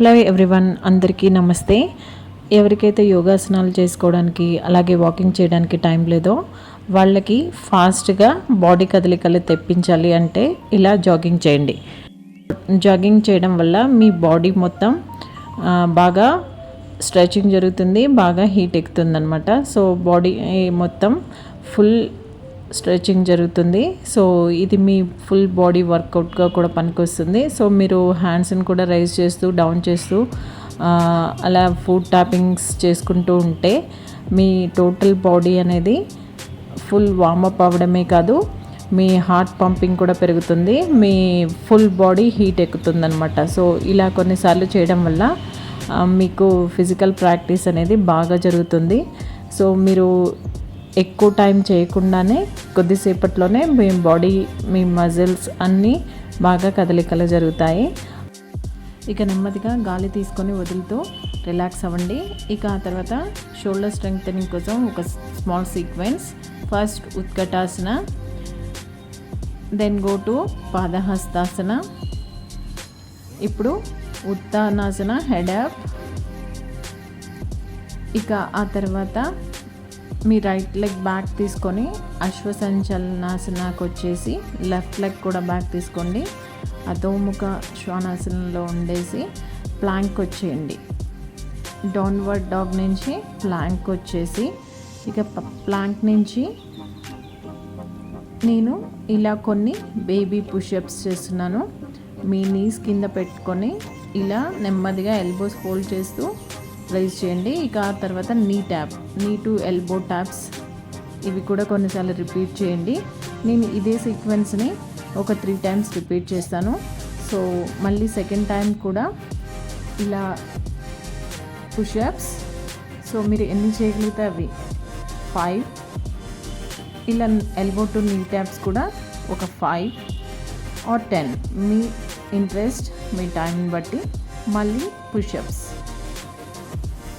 Hello everyone అందరికీ నమస్తే. ఎవరికైతే యోగాసనాలు చేసుకోవడానికి అలాగే వాకింగ్ చేయడానికి టైం లేదో వాళ్ళకి ఫాస్ట్గా బాడీ కదలికలు తెప్పించాలి అంటే ఇలా జాగింగ్ చేయండి. జాగింగ్ చేయడం వల్ల మీ బాడీ మొత్తం బాగా స్ట్రెచింగ్ జరుగుతుంది బాగా హీట్ ఎక్కుతుంది అనమాట సో బాడీ మొత్తం ఫుల్ స్ట్రెచింగ్ జరుగుతుంది. సో ఇది మీ ఫుల్ బాడీ వర్కౌట్గా కూడా పనికొస్తుంది. సో మీరు హ్యాండ్స్ని కూడా రైజ్ చేస్తూ డౌన్ చేస్తూ అలా ఫుడ్ టాపింగ్స్ చేసుకుంటూ ఉంటే మీ టోటల్ బాడీ అనేది ఫుల్ వార్మప్ అవ్వడమే కాదు మీ హార్ట్ పంపింగ్ కూడా పెరుగుతుంది. మీ ఫుల్ బాడీ హీట్ ఎక్కుతుంది అనమాట సో ఇలా కొన్నిసార్లు చేయడం వల్ల మీకు ఫిజికల్ ప్రాక్టీస్ అనేది బాగా జరుగుతుంది. సో మీరు ఎక్కువ టైం చేయకుండానే కొద్దిసేపట్లోనే మీ బాడీ మీ మజిల్స్ అన్నీ బాగా కదలికలు జరుగుతాయి. ఇక నెమ్మదిగా గాలి తీసుకొని వదులుతూ రిలాక్స్ అవ్వండి. ఇక ఆ తర్వాత షోల్డర్ స్ట్రెంగ్తనింగ్ కోసం ఒక small sequence. First Utkatasana then go to Padahastasana. ఇప్పుడు ఉత్తానాసన హెడ్ అప్. ఇక ఆ తర్వాత మీ రైట్ లెగ్ బ్యాక్ తీసుకొని అశ్వసంచలనాసనాకు వచ్చేసి లెఫ్ట్ లెగ్ కూడా బ్యాక్ తీసుకోండి. అధోముఖ శ్వానాసనంలో ఉండేసి ప్లాంక్ వచ్చేయండి. డౌన్వర్డ్ డాగ్ నుంచి ప్లాంక్ వచ్చేసి ఇక ప్లాంక్ నుంచి నేను ఇలా కొన్ని బేబీ పుషప్స్ చేస్తున్నాను. మీ నీస్ కింద పెట్టుకొని ఇలా నెమ్మదిగా ఎల్బోస్ ఫోల్డ్ చేస్తూ రైజ్ చేయండి. ఇక ఆ తర్వాత నీ ట్యాప్ నీ టు ఎల్బో ట్యాప్స్ ఇవి కూడా కొన్నిసార్లు రిపీట్ చేయండి. నేను ఇదే సీక్వెన్స్ని ఒక త్రీ టైమ్స్ రిపీట్ చేస్తాను. సో మళ్ళీ సెకండ్ టైం కూడా ఇలా పుషప్స్ సో మీరు ఎన్ని చేయగలిగితే అవి? ఫైవ్ ఇలా ఎల్బో టు నీ ట్యాప్స్ కూడా ఒక ఫైవ్ ఆర్ టెన్ మీ ఇంట్రెస్ట్ మీ టైంని బట్టి మళ్ళీ పుషప్స్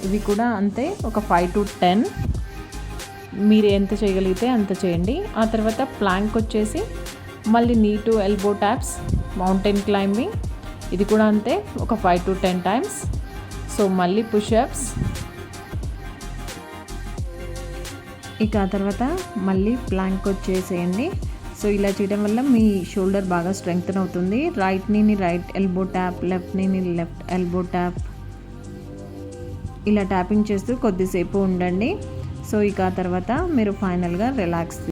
ఇవి కూడా అంతే ఒక ఫైవ్ టు టెన్ మీరు ఎంత చేయగలిగితే అంత చేయండి. ఆ తర్వాత ప్లాంక్ వచ్చేసి మళ్ళీ knee to elbow taps mountain climbing ఇది కూడా అంతే ఒక five to ten times so మళ్ళీ పుషప్స్ ఇక ఆ తర్వాత మళ్ళీ ప్లాంక్ వచ్చేసేయండి. సో ఇలా చేయడం వల్ల మీ షోల్డర్ బాగా స్ట్రెంగ్త్ అవుతుంది. రైట్ నీని రైట్ ఎల్బో ట్యాప్ లెఫ్ట్ నీని లెఫ్ట్ ఎల్బో ట్యాప్ ఇలా ట్యాపింగ్ చేస్తూ కొద్దిసేపు ఉండండి. సో ఇక తర్వాత మీరు ఫైనల్గా రిలాక్స్